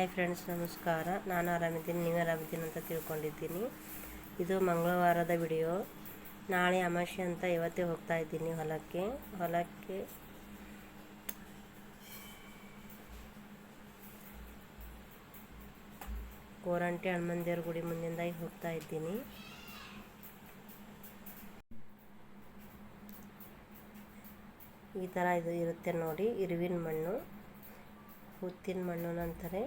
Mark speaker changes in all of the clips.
Speaker 1: Hi friends, ನಮಸ್ಕಾರ. ನಾನು ಆರಾಮಿದ್ದೀನಿ, ನೀವು ಆರಾಮಿದ್ದೀನಿ ಅಂತ ತಿಳ್ಕೊಂಡಿದ್ದೀನಿ. ಇದು ಮಂಗಳವಾರದ ವಿಡಿಯೋ. ನಾಳೆ ಅಮಾವಾಸ್ಯೆ ಅಂತ ಇವತ್ತೇ ಹೋಗ್ತಾ ಇದ್ದೀನಿ ಹೊಲಕ್ಕೆ. ಹೊಲಕ್ಕೆ ಕೋರಂಟಿ ಹನುಮಂದೇವ್ರ ಗುಡಿ ಮುಂದಿಂದ ಹೋಗ್ತಾ ಇದ್ದೀನಿ. ಈ ಥರ ಇದು ಇರುತ್ತೆ ನೋಡಿ, ಇರುವಿನ ಮಣ್ಣು. ಹುತ್ತಿನ ಮಣ್ಣು ಅಂತಾರೆ.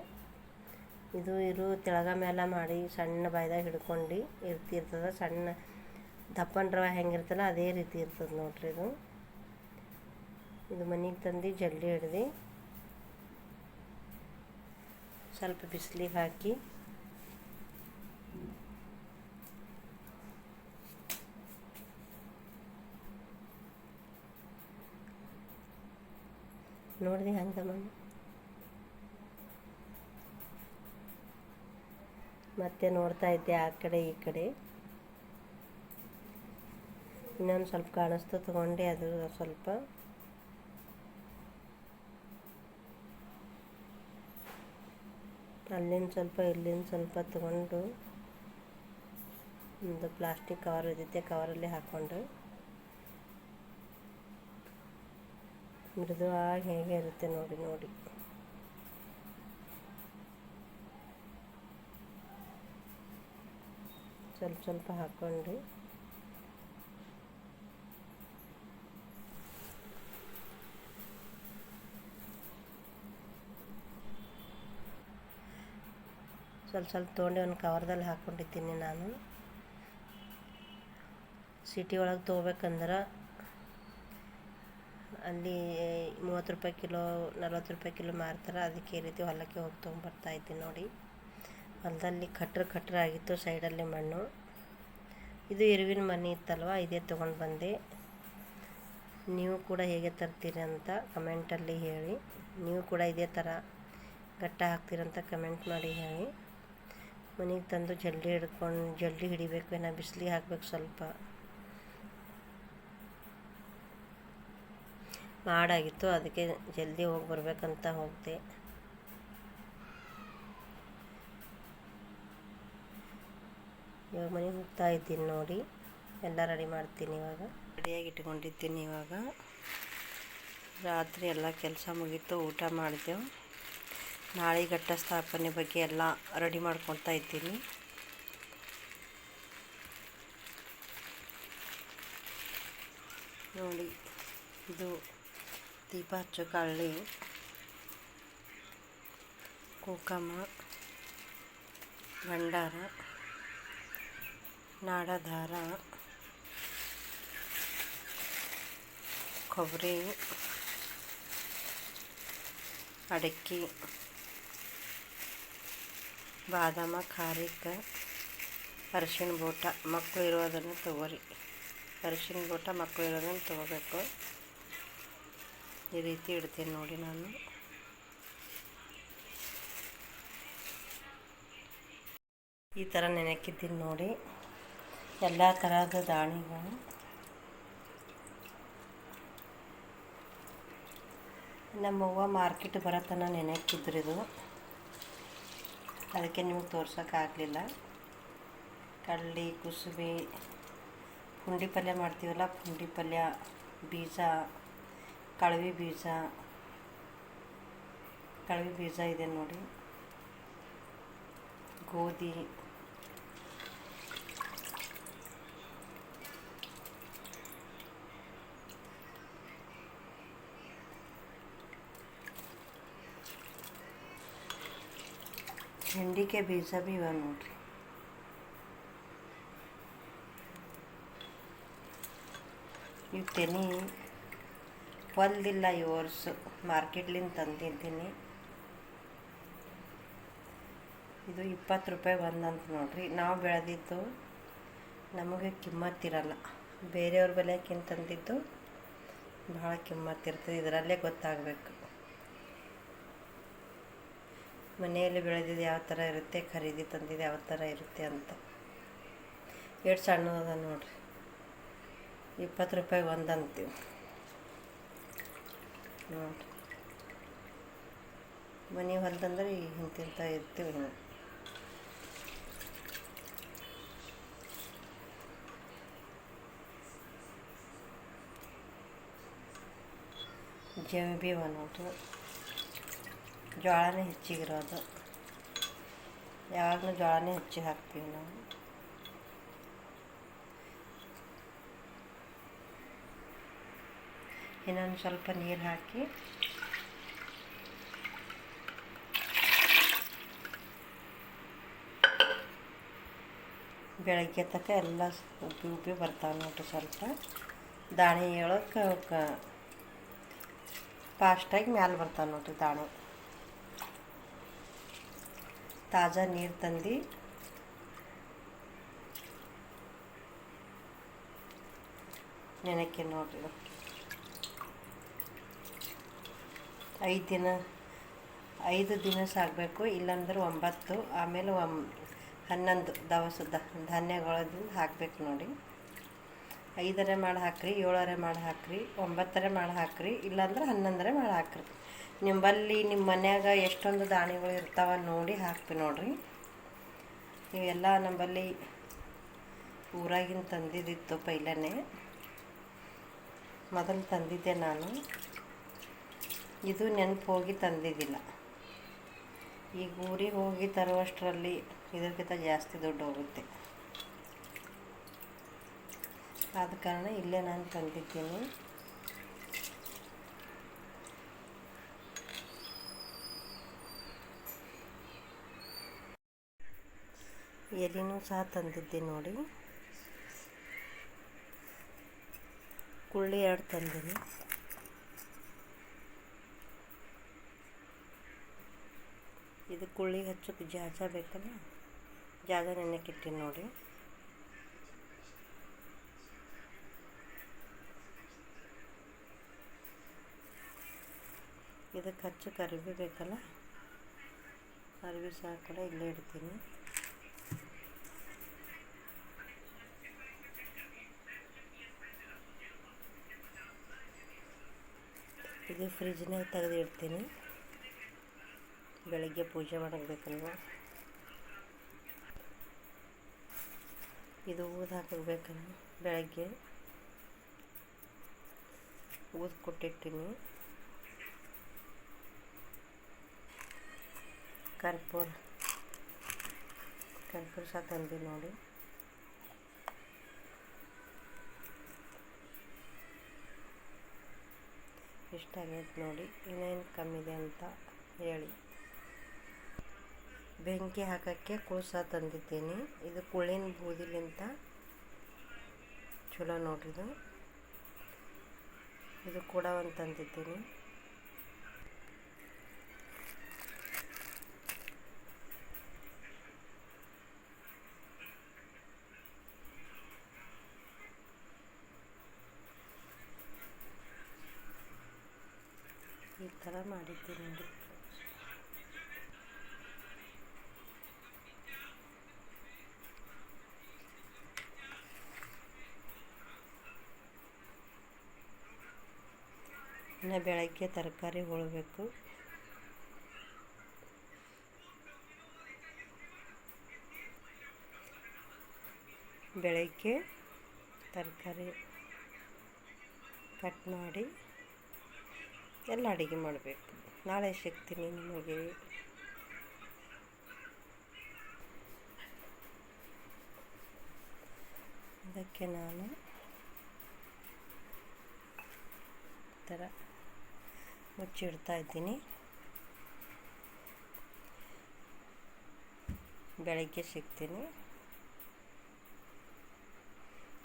Speaker 1: ಇದು ಇರು ತೆಳಗ ಮೇಲೆ ಮಾಡಿ ಸಣ್ಣ ಬಾಯ್ದಾಗ ಹಿಡ್ಕೊಂಡು ಇರ್ತಿರ್ತದೆ. ಸಣ್ಣ ದಪ್ಪನ ರವೆ ಹೆಂಗಿರ್ತಲ್ಲ ಅದೇ ರೀತಿ ಇರ್ತದೆ ನೋಡ್ರಿ ಇದು. ಇದು ಮನೆಗೆ ತಂದು ಜಲ್ದಿ ಹಿಡ್ದು ಸ್ವಲ್ಪ ಬಿಸಿಲಿಗೆ ಹಾಕಿ ನೋಡಿದೆ ಹಂಗೆ ಮಣ್ಣು ಮತ್ತೆ ನೋಡ್ತಾ ಇದ್ದೆ ಆ ಕಡೆ ಈ ಕಡೆ. ಇನ್ನೊಂದು ಸ್ವಲ್ಪ ಕಾಣಿಸ್ತು, ತಗೊಂಡೆ ಅದು ಸ್ವಲ್ಪ. ಅಲ್ಲಿಂದ ಸ್ವಲ್ಪ, ಇಲ್ಲಿಂದ ಸ್ವಲ್ಪ ತಗೊಂಡು ಒಂದು ಪ್ಲಾಸ್ಟಿಕ್ ಕವರ್ ಇದ್ದಿದ್ದೆ, ಕವರಲ್ಲಿ ಹಾಕ್ಕೊಂಡು. ಮೃದುವಾಗಿ ಹೇಗೆ ಇರುತ್ತೆ ನೋಡಿ ನೋಡಿ. ಸ್ವಲ್ಪ ಸ್ವಲ್ಪ ಹಾಕ್ಕೊಂಡು ಸ್ವಲ್ಪ ಸ್ವಲ್ಪ ತೊಗೊಂಡು ಒಂದು ಕವರ್ದಲ್ಲಿ ಹಾಕ್ಕೊಂಡಿದ್ದೀನಿ ನಾನು. ಸಿಟಿ ಒಳಗೆ ತೊಗೋಬೇಕಂದ್ರೆ ಅಲ್ಲಿ ಮೂವತ್ತು ರೂಪಾಯಿ ಕಿಲೋ, ನಲ್ವತ್ತು ರೂಪಾಯಿ ಕಿಲೋ ಮಾರ್ತಾರೆ. ಅದಕ್ಕೆ ಈ ರೀತಿ ಹೊಲಕ್ಕೆ ಹೋಗಿ ತೊಗೊಂಬರ್ತಾ ಇದ್ದೀನಿ ನೋಡಿ. ಹೊಲದಲ್ಲಿ ಕಟ್ರ ಕಟ್ರ ಆಗಿತ್ತು ಸೈಡಲ್ಲಿ ಮಣ್ಣು. ಇದು ಇರುವಿನ ಮನೆ ಇತ್ತಲ್ವ? ಇದೇ ತೊಗೊಂಡು ಬಂದೆ. ನೀವು ಕೂಡ ಹೇಗೆ ತರ್ತೀರಿ ಅಂತ ಕಮೆಂಟಲ್ಲಿ ಹೇಳಿ. ನೀವು ಕೂಡ ಇದೇ ಥರ ಗಟ್ಟ ಹಾಕ್ತೀರಂತ ಕಮೆಂಟ್ ಮಾಡಿ ಹೇಳಿ. ಮನೆಗೆ ತಂದು ಜಲ್ದಿ ಹಿಡ್ಕೊಂಡು, ಜಲ್ದಿ ಹಿಡಿಬೇಕು, ಏನೋ ಬಿಸಿಲಿಗೆ ಹಾಕ್ಬೇಕು ಸ್ವಲ್ಪ. ಮಾಡಾಗಿತ್ತು, ಅದಕ್ಕೆ ಜಲ್ದಿ ಹೋಗಿ ಬರಬೇಕಂತ ಹೋಗ್ದೆ. ಇವಾಗ ಮನೆಗೆ ಹೋಗ್ತಾ ಇದ್ದೀನಿ ನೋಡಿ. ಎಲ್ಲ ರೆಡಿ ಮಾಡ್ತೀನಿ ಇವಾಗ. ರೆಡಿಯಾಗಿ ಇಟ್ಕೊಂಡಿದ್ದೀನಿ ಇವಾಗ. ರಾತ್ರಿ ಎಲ್ಲ ಕೆಲಸ ಮುಗೀತು, ಊಟ ಮಾಡಿದೆವು. ನಾಳೆ ಘಟ್ಟ ಸ್ಥಾಪನೆ ಬಗ್ಗೆ ಎಲ್ಲ ರೆಡಿ ಮಾಡ್ಕೊಳ್ತಾ ಇದ್ದೀನಿ. ನೋಡಿ, ಇದು ದೀಪ ಹಚ್ಚೋ ಕಳ್ಳಿ ಕುಕಮ ಭಂಡಾರ. ನಾಡದಾರ, ಕೊಬ್ಬರಿ ಅಡಕ್ಕಿ ಬಾದಾಮ ಖಾರಿಕ ಅರಿಶಿಣ ಬೋಟ ಮಕ್ಕಳು ಇರೋದನ್ನು ತಗೋರಿ. ಅರಿಶಿನ ಬೋಟ ಮಕ್ಕಳು ಇರೋದನ್ನು ತೊಗೋಬೇಕು. ಈ ರೀತಿ ಇಡ್ತೀನಿ ನೋಡಿ ನಾನು. ಈ ಥರ ನೆನೆಕ್ಕಿದ್ದೀನಿ ನೋಡಿ. ಎಲ್ಲ ಥರದ ದಾಣಿಗಳು ನಮ್ಮವ್ವ ಮಾರ್ಕೆಟ್ ಬರತನ ನೆನಕಿದ್ರು ಇದು. ಅದಕ್ಕೆ ನೀವು ತೋರ್ಸೋಕ್ಕಾಗಲಿಲ್ಲ ಕಳ್ಳಿ, ಕುಸುಬಿ, ಪುಂಡಿ ಪಲ್ಯ ಮಾಡ್ತೀವಲ್ಲ, ಪುಂಡಿ ಪಲ್ಯ, ಬೀಜ, ಕಳವಿ ಬೀಜ. ಕಳವಿ ಬೀಜ ಇದೆ ನೋಡಿ. ಗೋಧಿ. ಹಿಂಡಿಕೆ ಬೀಜ ಬಿ ಇವ ನೋಡ್ರಿ ಇವು ತೆನಿ ಹೊಲ್ದಿಲ್ಲ ಈ ವರ್ಷ ಮಾರ್ಕೆಟ್ಲಿಂದ ತಂದಿದ್ದೀನಿ ಇದು ಇಪ್ಪತ್ತು ರೂಪಾಯಿ ಬಂದಂತ ನೋಡ್ರಿ ನಾವು ಬೆಳೆದಿದ್ದು ನಮಗೆ ಕಿಮ್ಮತ್ತಿರಲ್ಲ ಬೇರೆಯವ್ರ ಬೆಲೆಕ್ಕಿಂತ ತಂದಿದ್ದು, ಭಾಳ ಕಿಮ್ಮತ್ತಿರ್ತದೆ ಇದರಲ್ಲೇ ಗೊತ್ತಾಗಬೇಕು. ಮನೆಯಲ್ಲಿ ಬೆಳೆದಿದ್ದು ಯಾವ ಥರ ಇರುತ್ತೆ, ಖರೀದಿ ತಂದಿದ್ದು ಯಾವ ಥರ ಇರುತ್ತೆ ಅಂತ. ಎಷ್ಟು ಸಣ್ಣದ ನೋಡ್ರಿ. ಇಪ್ಪತ್ತು ರೂಪಾಯಿ ಒಂದು ಅಂತೀವಿ. ನೋಡಿರಿ. ಮನೆ ಹೊಲ್ದಂದ್ರೆ ಈಗ ಹಿಂತಿಂತ ಇರ್ತೀವಿ ನಾವು. ಜಂಬಿ ಅನ್ನೋದು ಜೋಳನೇ ಹೆಚ್ಚಿಗಿರೋದು. ಯಾವಾಗಲೂ ಜೋಳನೇ ಹೆಚ್ಚಿಗೆ ಹಾಕ್ತೀವಿ ನಾವು. ಇನ್ನೊಂದು ಸ್ವಲ್ಪ ನೀರು ಹಾಕಿ. ಬೆಳಗ್ಗೆ ತಕ್ಕ ಎಲ್ಲ ಉಬ್ಬಿ ಉಬ್ಬಿ ಬರ್ತಾವೆ ನೋಡ್ರಿ ಸ್ವಲ್ಪ. ದಾಣಿ ಹೇಳೋಕೆ ಅವಕ್ಕೆ ಫಾಸ್ಟಾಗಿ ಮ್ಯಾಲೆ ಬರ್ತಾವೆ ನೋಡ್ರಿ ದಾಣಿ. ತಾಜಾ ನೀರು ತಂದು. ನೆನಕ್ಕೆ ನೋಡ್ರಿ ಐದು ದಿನ ಐದು ದಿನ ಸಾಕಬೇಕು, ಇಲ್ಲಾಂದ್ರೆ ಒಂಬತ್ತು, ಆಮೇಲೆ ಒಮ್, ಹನ್ನೊಂದು ದವಸ ಧಾನ್ಯಗಳದಿಂದ ಹಾಕಬೇಕು ನೋಡಿ. ಐದರೆ ಮಾಡಿ ಹಾಕ್ರಿ, ಏಳರೆ ಮಾಡಿ ಹಾಕ್ರಿ, ಒಂಬತ್ತರೆ ಮಾಡಿ ಹಾಕ್ರಿ, ಇಲ್ಲಾಂದ್ರೆ ಹನ್ನೊಂದರೆ ಮಾಡಿ ಹಾಕ್ರಿ. ನಿಮ್ಮಲ್ಲಿ ನಿಮ್ಮ ಮನ್ಯಾಗ ಎಷ್ಟೊಂದು ದಾಣಿಗಳು ಇರ್ತಾವ ನೋಡಿ ಹಾಕ್ತೀವಿ ನೋಡ್ರಿ. ಇವೆಲ್ಲ ನಂಬಲ್ಲಿ ಊರಾಗಿನ ತಂದಿದ್ದಿತ್ತು ಪೈಲನೆ. ಮೊದಲು ತಂದಿದ್ದೆ ನಾನು. ಇದು ನೆನಪು ಹೋಗಿ ತಂದಿದ್ದಿಲ್ಲ. ಈಗ ಊರಿಗೆ ಹೋಗಿ ತರುವಷ್ಟರಲ್ಲಿ ಇದಕ್ಕಿಂತ ಜಾಸ್ತಿ ದುಡ್ಡು ಹೋಗುತ್ತೆ. ಆದ ಕಾರಣ ಇಲ್ಲೇ ನಾನು ತಂದಿದ್ದೀನಿ. ಎಲೆನೂ ಸಹ ತಂದಿದ್ದೆ ನೋಡಿ. ಕುಳ್ಳಿ ಎರಡು ತಂದೀನಿ. ಇದು ಕುಳ್ಳಿ ಹಚ್ಚೋಕ್ಕೆ ಜಾಜ ಬೇಕಲ್ಲ? ಜಾಗ ನೆನೆಕ್ಕಿಟ್ಟಿನಿ ನೋಡಿ. ಇದಕ್ಕೆ ಹಚ್ಚಕ್ಕೆ ಅರಿವಿ ಬೇಕಲ್ಲ? ಅರಿವಿ ಸಹ ಕೂಡ ಇಲ್ಲೇ ಇಡ್ತೀನಿ. ಇದು ಫ್ರಿಜ್ನಾಗ ತೆಗೆದು ಇಡ್ತೀನಿ. ಬೆಳಗ್ಗೆ ಪೂಜೆ ಮಾಡಬೇಕಲ್ವ ಇದು ಊದು ಹಾಕಬೇಕಲ್ಲ ಬೆಳಗ್ಗೆ. ಊದು ಕೊಟ್ಟಿರ್ತೀನಿ. ಕರ್ಪೂರ ಕರ್ಪೂರ ಸಹ ತಂದು ನೋಡಿ. ಇಷ್ಟಾಗೈತೆ ನೋಡಿ, ಇನ್ನೇನು ಕಮ್ಮಿದೆ ಅಂತ ಹೇಳಿ. ಬೆಂಕಿ ಹಾಕೋಕ್ಕೆ ಕೂಸ ತಂದಿದ್ದೀನಿ. ಇದು ಕುಳ್ಳಿನ ಬೂದಿಲಿಂತ ಚಲೋ ನೋಡ್ರಿದು ಇದು ಕೂಡ ಒಂದು ತಂದಿದ್ದೀನಿ. ಈ ಥರ ಮಾಡಿದ್ದೀನಿ ನೋಡಿ. ಇನ್ನು ಬೆಳಗ್ಗೆ ತರಕಾರಿ ಹೋಳಬೇಕು. ಬೆಳಗ್ಗೆ ತರಕಾರಿ ಕಟ್ ಮಾಡಿ ಎಲ್ಲ ಅಡುಗೆ ಮಾಡಬೇಕು. ನಾಳೆ ಸಿಗ್ತೀನಿ ನಿಮಗೆ. ಅದಕ್ಕೆ ನಾನು ಥರ ಮುಚ್ಚಿಡ್ತಾ ಇದ್ದೀನಿ. ಬೆಳಗ್ಗೆ ಸಿಗ್ತೀನಿ.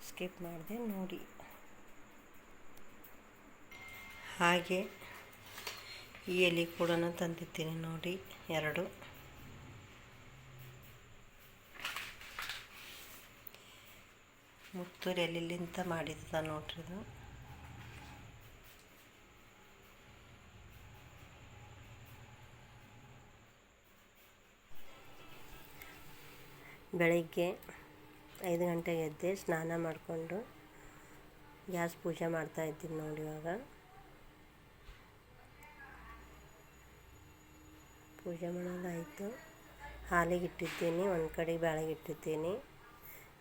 Speaker 1: ಸ್ಕಿಪ್ ಮಾಡಿದೆ ನೋಡಿ. ಹಾಗೆ ಈ ಎಲೆ ಕೂಡ ತಂದಿದ್ದೀನಿ ನೋಡಿ, ಎರಡು. ಮುತ್ತೂರು ಎಲೆಲಿಂತ ಮಾಡಿದ ನೋಡ್ರಿ ಇದು. ಬೆಳಗ್ಗೆ ಐದು ಗಂಟೆಗೆ ಎದ್ದೆ ಸ್ನಾನ ಮಾಡಿಕೊಂಡು ಗ್ಯಾಸ್ ಪೂಜೆ ಮಾಡ್ತಾ ಇದ್ದೀನಿ ನೋಡಿ ಇವಾಗ. ಪೂಜೆ ಮಾಡೋದಾಯಿತು. ಹಾಲಿಗೆ ಇಟ್ಟಿದ್ದೀನಿ ಒಂದು ಕಡೆ ಬ್ಯಾಳಿಗೆ ಇಟ್ಟಿದ್ದೀನಿ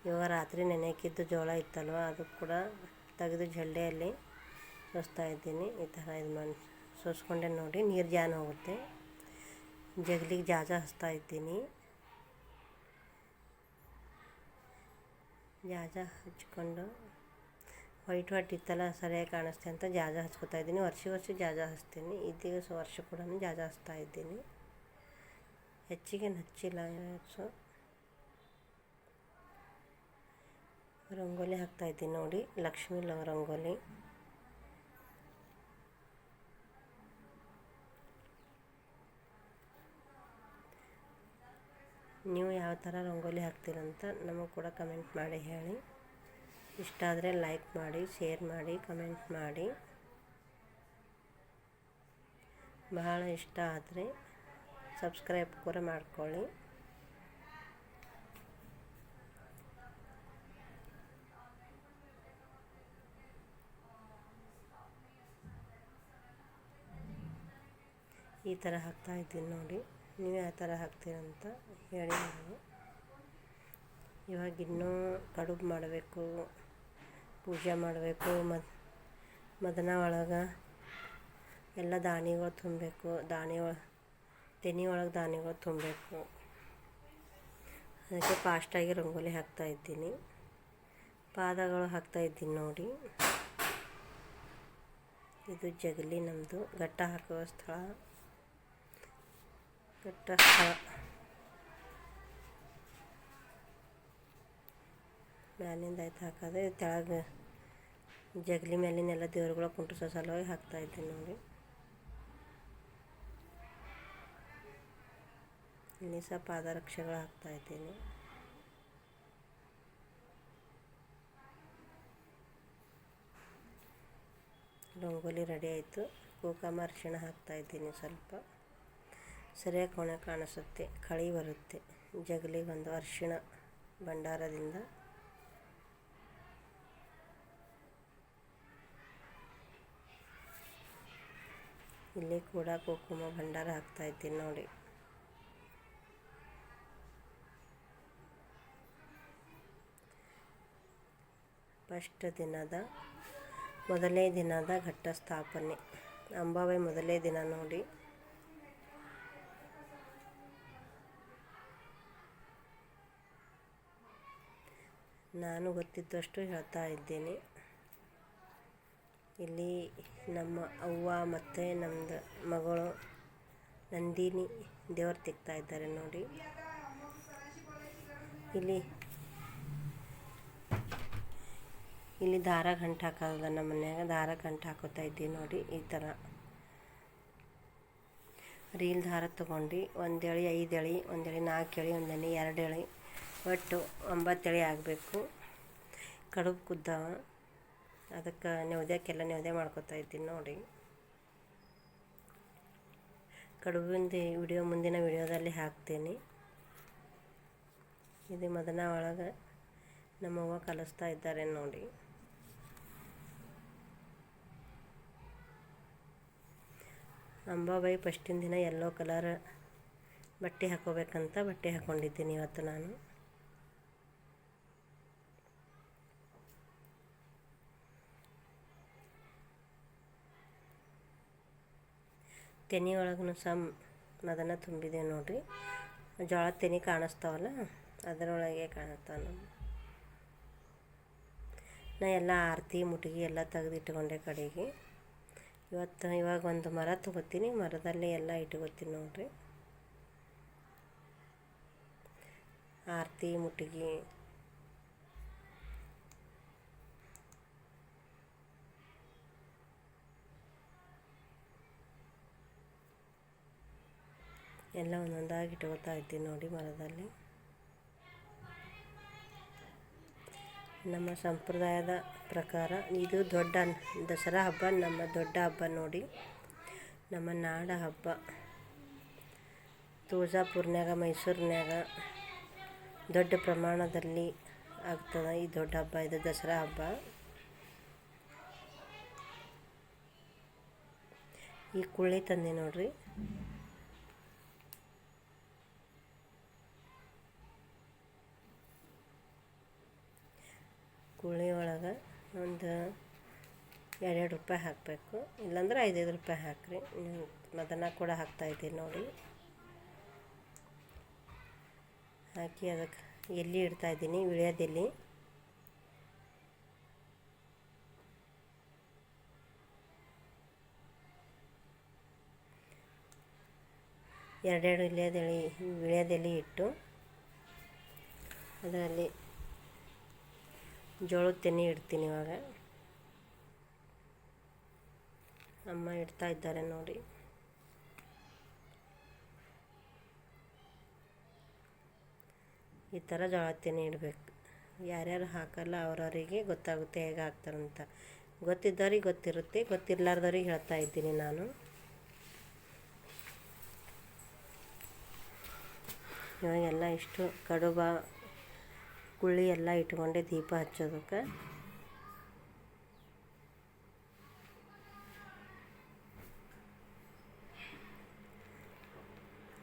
Speaker 1: ಇವಾಗ ರಾತ್ರಿ ನೆನೆಯಕ್ಕಿದ್ದು ಜೋಳ ಇತ್ತಲ್ವ, ಅದು ಕೂಡ ತೆಗೆದು ಜಲ್ಲೆಯಲ್ಲಿ ಸೋಸ್ತಾ ಇದ್ದೀನಿ. ಈ ಥರ ಇದು ಮಾಡಿ ಸೋಸ್ಕೊಂಡೆ ನೋಡಿ, ನೀರು ಜಾನ್ ಹೋಗುತ್ತೆ ಜಗಲಿಗೆ ಜಾಜ ಹಚ್ತಾ ಇದ್ದೀನಿ. ಜಾಜ ಹಚ್ಕೊಂಡು, ವೈಟ್ ವೈಟ್ ಇತ್ತಲ್ಲ, ಸರಿಯಾಗಿ ಕಾಣಿಸ್ತೆ ಅಂತ ಜಾಜ ಹಚ್ಕೋತಾ ಇದ್ದೀನಿ. ವರ್ಷ ವರ್ಷ ಜಾಜ ಹಚ್ತೀನಿ. ಇದೀಗ ವರ್ಷ ಕೂಡ ಜಾಜ ಹಚ್ತಾ ಇದ್ದೀನಿ. ಹೆಚ್ಚಿಗೆ ಹಚ್ಚಿಲ್ಲ ಸೊ ರಂಗೋಲಿ ಹಾಕ್ತಾಯಿದ್ದೀನಿ ನೋಡಿ, ಲಕ್ಷ್ಮೀ ಲವ್ ರಂಗೋಲಿ. ನೀವು ಯಾವ ಥರ ರಂಗೋಲಿ ಹಾಕ್ತೀರಂತ ನಮಗೆ ಕೂಡ ಕಮೆಂಟ್ ಮಾಡಿ ಹೇಳಿ. ಇಷ್ಟ ಆದರೆ ಲೈಕ್ ಮಾಡಿ, ಶೇರ್ ಮಾಡಿ, ಕಮೆಂಟ್ ಮಾಡಿ. ಬಹಳ ಇಷ್ಟ ಆದರೆ ಸಬ್ಸ್ಕ್ರೈಬ್ ಕೂಡ ಮಾಡ್ಕೊಳ್ಳಿ. ಈ ಥರ ಹಾಕ್ತಾ ಇದ್ದೀನಿ ನೋಡಿ. ನೀವು ಯಾವ ಥರ ಹಾಕ್ತೀರಂತ ಹೇಳಿ ನೀವು ಇವಾಗ ಇನ್ನೂ ಕಡುಬು ಮಾಡಬೇಕು, ಪೂಜೆ ಮಾಡಬೇಕು, ಮದ್, ಮದನ ಒಳಗೆ ಎಲ್ಲ ದಾಣಿಗಳು ತುಂಬಬೇಕು. ದಾಣಿ ಒಳ ತೆನೆ ಒಳಗೆ ಧಾನ್ಯಗಳು ತುಂಬಬೇಕು ಅದಕ್ಕೆ ಫಾಸ್ಟಾಗಿ ರಂಗೋಲಿ ಹಾಕ್ತಾ ಇದ್ದೀನಿ. ಪಾದಗಳು ಹಾಕ್ತಾ ಇದ್ದೀನಿ ನೋಡಿ. ಇದು ಜಗಲಿ ನಮ್ಮದು ಗಟ್ಟ ಹಾಕುವ ಸ್ಥಳ. ಘಟ್ಟ ಸ್ಥಳ. ಮ್ಯಾಲಿಂದ ಆಯ್ತು ಹಾಕೋದು ತೆಳಗೆ ಜಗಲಿ ಮೇಲಿನೆಲ್ಲ ದೇವ್ರುಗಳ ಕುಂಟ್ರಿಸೋ ಸಲುವಾಗಿ ಹಾಕ್ತಾ ಇದ್ದೀನಿ ನೋಡಿ. ಸಹ ಪಾದರಕ್ಷೆಗಳು ಹಾಕ್ತಾ ಇದ್ದೀನಿ ರಂಗೋಲಿ ರೆಡಿ ಆಯಿತು. ಕುಂಕುಮ ಅರಿಶಿಣ ಹಾಕ್ತಾ ಇದ್ದೀನಿ ಸ್ವಲ್ಪ. ಸರಿಯಾಗಿ ಕೋಣೆ ಕಾಣಿಸುತ್ತೆ, ಕಳಿ ಬರುತ್ತೆ. ಜಗಲಿಗೊಂದು ಅರಿಶಿಣ ಭಂಡಾರದಿಂದ. ಇಲ್ಲಿ ಕೂಡ ಕುಂಕುಮ ಭಂಡಾರ ಹಾಕ್ತಾ ಇದ್ದೀನಿ ನೋಡಿ. ಫಸ್ಟ್ ದಿನದ ಮೊದಲನೇ ದಿನದ ಘಟ್ಟ ಸ್ಥಾಪನೆ ಅಂಬಾವೆ ಮೊದಲೇ ದಿನ ನೋಡಿ. ನಾನು ಗೊತ್ತಿದ್ದಷ್ಟು ಹೇಳ್ತಾ ಇದ್ದೀನಿ. ಇಲ್ಲಿ ನಮ್ಮ ಅವ್ವ ಮತ್ತು ನಮ್ಮದು ಮಗಳು ನಂದಿನಿ ದೇವ್ರು ತಿಕ್ತಾ ಇದ್ದಾರೆ ನೋಡಿ. ಇಲ್ಲಿ ಇಲ್ಲಿ ದಾರ ಗಂಟು ಹಾಕೋದ ನಮ್ಮ ಮನ್ಯಾಗ ದಾರ ಗಂಟು ಹಾಕೋತಾ ಇದ್ದೀವಿ ನೋಡಿ ಈ ಥರ ರೀಲ್ ದಾರ ತೊಗೊಂಡು ಒಂದು ಎಳೆ, ಐದು ಎಳೆ, ಒಂದು ಎಳಿ, ನಾಲ್ಕು ಎಳಿ, ಒಂದು ಎಳೆ, ಎರಡು ಎಳೆ, ಒಟ್ಟು ಒಂಬತ್ತು ಎಳೆ ಆಗಬೇಕು. ಕಡುಬು ಕುದ್ದಾವ. ಅದಕ್ಕೆ ನೆವದ್ಯಾಕೆಲ್ಲ ನೆವದೆ ಮಾಡ್ಕೊತಾ ಇದ್ದೀನಿ ನೋಡಿ. ಕಡುಬಿಂದ ವಿಡಿಯೋ ಮುಂದಿನ ವಿಡಿಯೋದಲ್ಲಿ ಹಾಕ್ತೀನಿ. ಇದು ಮದನ ಒಳಗೆ ನಮ್ಮವ್ವ ಕಲಿಸ್ತಾ ಇದ್ದಾರೆ ನೋಡಿ. ಅಂಬಾಬಾಯಿ ಫಸ್ಟಿನ ದಿನ ಯೆಲ್ಲೋ ಕಲರ್ ಬಟ್ಟೆ ಹಾಕೋಬೇಕಂತ ಬಟ್ಟೆ ಹಾಕ್ಕೊಂಡಿದ್ದೀನಿ ಇವತ್ತು ನಾನು. ತೆನೆ ಒಳಗೂ ಸಹ ಅದನ್ನು ತುಂಬಿದೆ ನೋಡಿರಿ. ಜೋಳ ತೆನೆ ಕಾಣಿಸ್ತಾವಲ್ಲ, ಅದರೊಳಗೆ ಕಾಣುತ್ತಾವ ನಮ್ಮ. ನಾ ಎಲ್ಲ ಆರತಿ, ಮುಟ್ಗಿ ಎಲ್ಲ ತೆಗೆದಿಟ್ಕೊಂಡೆ ಕಡೆಗೆ. ಇವತ್ತು ಇವಾಗ ಒಂದು ಮರ ತಗೋತೀನಿ, ಮರದಲ್ಲಿ ಎಲ್ಲ ಇಟ್ಕೋತೀನಿ ನೋಡಿರಿ. ಆರತಿ, ಮುಟ್ಗಿ. ಎಲ್ಲ ಒಂದೊಂದಾಗಿ ಇಟ್ಕೋತಾ ಇದ್ದೀನಿ ನೋಡಿ ಮರದಲ್ಲಿ. ನಮ್ಮ ಸಂಪ್ರದಾಯದ ಪ್ರಕಾರ ಇದು ದೊಡ್ಡ ದಸರಾ ಹಬ್ಬ, ನಮ್ಮ ದೊಡ್ಡ ಹಬ್ಬ ನೋಡಿ. ನಮ್ಮ ನಾಡ ಹಬ್ಬ. ತುಳಜಾಪುರ್ನ್ಯಾಗ ಮೈಸೂರಿನ್ಯಾಗ ದೊಡ್ಡ ಪ್ರಮಾಣದಲ್ಲಿ ಆಗ್ತದೆ ಈ ದೊಡ್ಡ ಹಬ್ಬ, ಇದು ದಸರಾ ಹಬ್ಬ. ಈ ಕುಳ್ಳಿ ತಂದೆ ನೋಡ್ರಿ. ಇವಾಗ ಒಂದು ಎರಡೆರಡು ರೂಪಾಯಿ ಹಾಕಬೇಕು. ಇಲ್ಲಾಂದ್ರೆ ಐದೈದು ರೂಪಾಯಿ ಹಾಕಿರಿ. ಮದನ ಕೂಡ ಹಾಕ್ತಾಯಿದ್ದೀನಿ ನೋಡಿ. ಹಾಕಿ ಅದಕ್ಕೆ ಎಲ್ಲಿ ಇಡ್ತಾಯಿದ್ದೀನಿ ವಿಳ್ಯದೆಲ್ಲಿ ಎರಡೆರಡು ಇಳಿಯೋದೆಲೆ ವಿಳ್ಯದೆಲೆ ಇಟ್ಟು ಅದರಲ್ಲಿ ಜೋಳದ ತೆನೆ ಇಡ್ತೀನಿ ಇವಾಗ. ಅಮ್ಮ ಇಡ್ತಾ ಇದ್ದಾರೆ ನೋಡಿ. ಈ ಥರ ಜೋಳ ತೆನೆ ಇಡಬೇಕು. ಯಾರ್ಯಾರು ಹಾಕಲ್ಲ ಅವ್ರವರಿಗೆ ಗೊತ್ತಾಗುತ್ತೆ ಹೇಗೆ ಹಾಕ್ತಾರಂತ ಗೊತ್ತಿದ್ದವ್ರಿಗೆ ಗೊತ್ತಿರುತ್ತೆ, ಗೊತ್ತಿರ್ಲಾರ್ದವ್ರಿಗೆ ಹೇಳ್ತಾ ಇದ್ದೀನಿ ನಾನು. ಇವಾಗೆಲ್ಲ ಇಷ್ಟು ಕಡುಬ ಕುಳ್ಳಿ ಎಲ್ಲ ಇಟ್ಕೊಂಡೆ ದೀಪ ಹಚ್ಚೋದಕ್ಕೆ.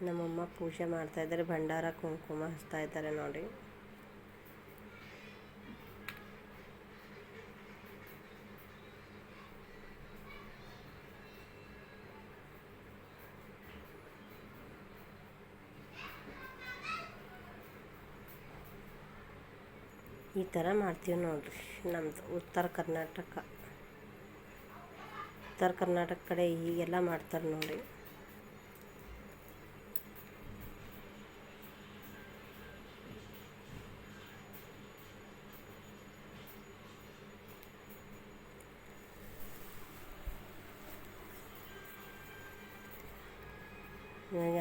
Speaker 1: ನಮ್ಮಮ್ಮ ಪೂಜೆ ಮಾಡ್ತಾಯಿದ್ದಾರೆ ಭಂಡಾರ ಕುಂಕುಮ ಹಚ್ತಾ ಇದ್ದಾರೆ ನೋಡಿ. ಈ ಥರ ಮಾಡ್ತೀವಿ ನೋಡ್ರಿ ನಮ್ಮದು ಉತ್ತರ ಕರ್ನಾಟಕ. ಉತ್ತರ ಕರ್ನಾಟಕ ಕಡೆ ಹೀಗೆಲ್ಲ ಮಾಡ್ತಾರೆ ನೋಡಿ.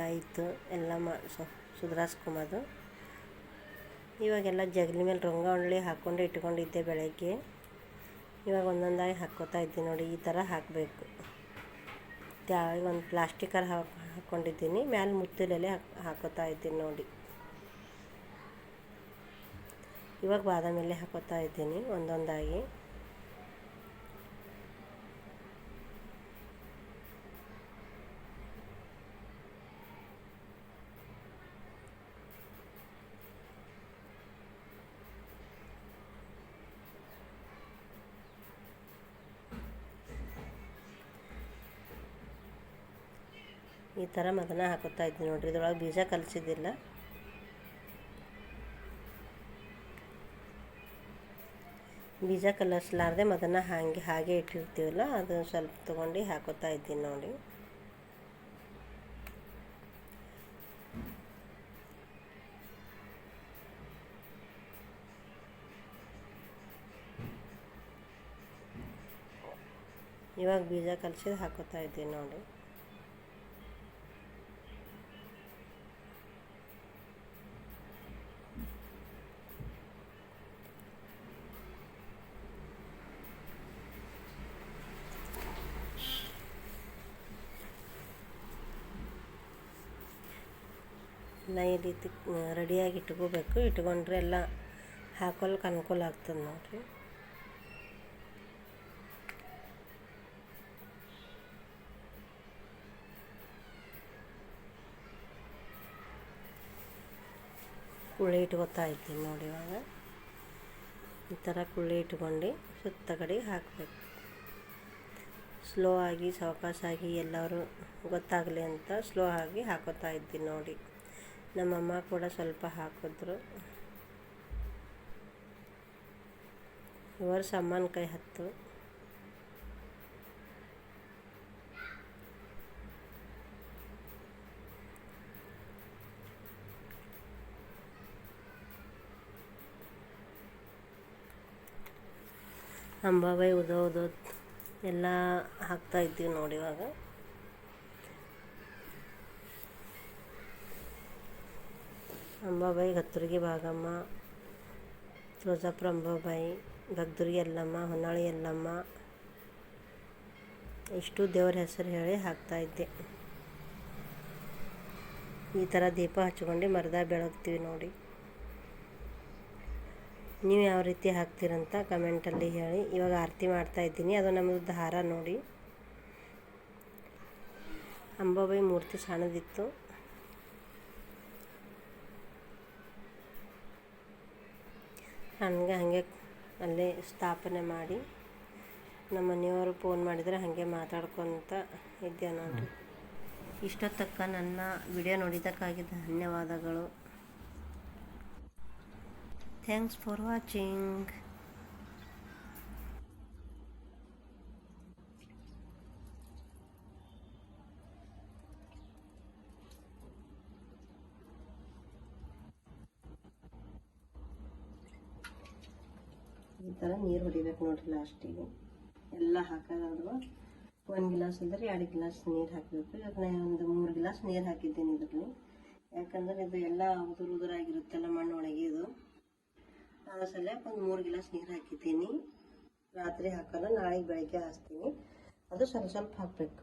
Speaker 1: ಆಯಿತು ಎಲ್ಲ ಮಾ ಸುಧಾರಿಸ್ಕೊಂಬೋದು. ಇವಾಗೆಲ್ಲ ಜಗಲಿ ಮೇಲೆ ರಂಗೋಲಿ ಹಾಕ್ಕೊಂಡು ಇಟ್ಕೊಂಡಿದ್ದೆ ಬೆಳಗ್ಗೆ. ಇವಾಗ ಒಂದೊಂದಾಗಿ ಹಾಕ್ಕೋತಾ ಇದ್ದೀನಿ ನೋಡಿ, ಈ ಥರ ಹಾಕಬೇಕು. ತ್ಯಾಳಿಗೆ ಒಂದು ಪ್ಲಾಸ್ಟಿಕಲ್ಲಿ ಹಾಕಿ ಹಾಕ್ಕೊಂಡಿದ್ದೀನಿ ಮ್ಯಾಲೆ ಮುತ್ತಲಲ್ಲಿ ಹಾಕಿ ಹಾಕೋತಾ ಇದ್ದೀನಿ ನೋಡಿ. ಇವಾಗ ಬಾದಾಮಿ ಎಲೆ ಹಾಕೋತಾ ಇದ್ದೀನಿ ಒಂದೊಂದಾಗಿ ಈ ಥರ ಮದನ ಹಾಕೋತಾ ಇದ್ದೀನಿ ನೋಡಿರಿ. ಇದ್ರೊಳಗೆ ಬೀಜ ಕಲಸಿದ್ದಿಲ್ಲ. ಬೀಜ ಕಲಸ್ಲಾರ್ದೆ ಮದನ ಹಾಗೆ ಹಾಗೆ ಇಟ್ಟಿರ್ತೀವಲ್ಲ, ಅದು ಸ್ವಲ್ಪ ತೊಗೊಂಡು ಹಾಕೋತಾ ಇದ್ದೀನಿ ನೋಡಿ. ಇವಾಗ ಬೀಜ ಕಲಸಿದ್ದು ಹಾಕೋತಾ ಇದ್ದೀನಿ ನೋಡಿ. ಈ ರೀತಿ ರೆಡಿಯಾಗಿ ಇಟ್ಕೋಬೇಕು. ಇಟ್ಕೊಂಡ್ರೆ ಎಲ್ಲ ಹಾಕೊಳಕ್ಕೆ ಅನುಕೂಲ ಆಗ್ತದೆ ನೋಡಿರಿ. ಕುಳ್ಳಿ ಇಟ್ಕೋತಾ ಇದ್ದೀನಿ ನೋಡಿ ಇವಾಗ. ಈ ಥರ ಕುಳ್ಳಿ ಇಟ್ಕೊಂಡು ಸುತ್ತ ಕಡೆಗೆ ಹಾಕಬೇಕು. ಸ್ಲೋ ಆಗಿ ಸಾವಕಾಶಾಗಿ ಎಲ್ಲರೂ ಗೊತ್ತಾಗಲಿ ಅಂತ ಸ್ಲೋ ಆಗಿ ಹಾಕೋತಾ ಇದ್ದೀನಿ ನೋಡಿ. ನಮ್ಮಮ್ಮ ಕೂಡ ಸ್ವಲ್ಪ ಹಾಕಿದ್ರು. ಇವರು ವರ್ಷ ಕೈ ಹತ್ತು. ಅಂಬಾಬಾಯಿ ಉದೋ ಉದೋ ಎಲ್ಲ ಹಾಕ್ತಾ ಇದ್ದೀವಿ ನೋಡಿ ಇವಾಗ. ಅಂಬಾಬಾಯಿ ಗತ್ತುರ್ಗಿ ಭಾಗಮ್ಮ. ತುಳಜಾಪುರ ಅಂಬಾಬಾಯಿ ಗಗ್ದುರ್ಗಿ ಎಲ್ಲಮ್ಮ, ಹೊನ್ನಾಳಿ ಎಲ್ಲಮ್ಮ. ಇಷ್ಟು ದೇವರ ಹೆಸರು ಹೇಳಿ ಹಾಕ್ತಾಯಿದ್ದೆ ಈ ಥರ ದೀಪ ಹಚ್ಕೊಂಡು ಮರದ ಬೆಳಗ್ತೀವಿ ನೋಡಿ. ನೀವು ಯಾವ ರೀತಿ ಹಾಕ್ತೀರಂತ ಕಮೆಂಟಲ್ಲಿ ಹೇಳಿ. ಇವಾಗ ಆರತಿ ಮಾಡ್ತಾಯಿದ್ದೀನಿ ಅದು ನಮ್ಮದು ದಾರ ನೋಡಿ. ಅಂಬಾಬಾಯಿ ಮೂರ್ತಿ ಸಣ್ಣದಿತ್ತು ನನಗೆ ಹಾಗೆ ಅಲ್ಲೇ ಸ್ಥಾಪನೆ ಮಾಡಿ ನಮ್ಮ ಮನೆಯವರು ಫೋನ್ ಮಾಡಿದರೆ ಹಾಗೆ ಮಾತಾಡ್ಕೊತ ಇದ್ದೆ ನೋಡಿರಿ ಇಷ್ಟೊತ್ತಕ್ಕ ನನ್ನ ವಿಡಿಯೋ ನೋಡಿದ್ದಕ್ಕಾಗಿ ಧನ್ಯವಾದಗಳು. ಥ್ಯಾಂಕ್ಸ್ ಫಾರ್ ವಾಚಿಂಗ್ ಈ ಥರ ನೀರು ಹೊಡಿಬೇಕು ನೋಡ್ರಿ ಲಾಸ್ಟಿಗೆ ಎಲ್ಲ ಹಾಕೋದಾದ್ರು ಒಂದು ಗಿಲಾಸ್ ಇದ್ರೆ ಎರಡು ಗಿಲಾಸ್ ನೀರು ಹಾಕಬೇಕು. ಇವಾಗ ನಾನು ಒಂದು ಮೂರು ಗಿಲಾಸ್ ನೀರು ಹಾಕಿದ್ದೀನಿ ಇದರಲ್ಲಿ. ಯಾಕಂದ್ರೆ ಇದು ಎಲ್ಲ ಉದುರು ಉದುರಾಗಿರುತ್ತಲ್ಲ ಮಣ್ಣು ಒಳಗೆ ಇದು. ಅದ್ರ ಸಲಕ್ಕೆ ಒಂದು ಮೂರು ಗಿಲಾಸ್ ನೀರು ಹಾಕಿದ್ದೀನಿ. ರಾತ್ರಿ ಹಾಕಲ್ಲ, ನಾಳೆಗೆ ಬೆಳಗ್ಗೆ ಹಾಸ್ತೀನಿ. ಅದು ಸ್ವಲ್ಪ ಸ್ವಲ್ಪ ಹಾಕಬೇಕು.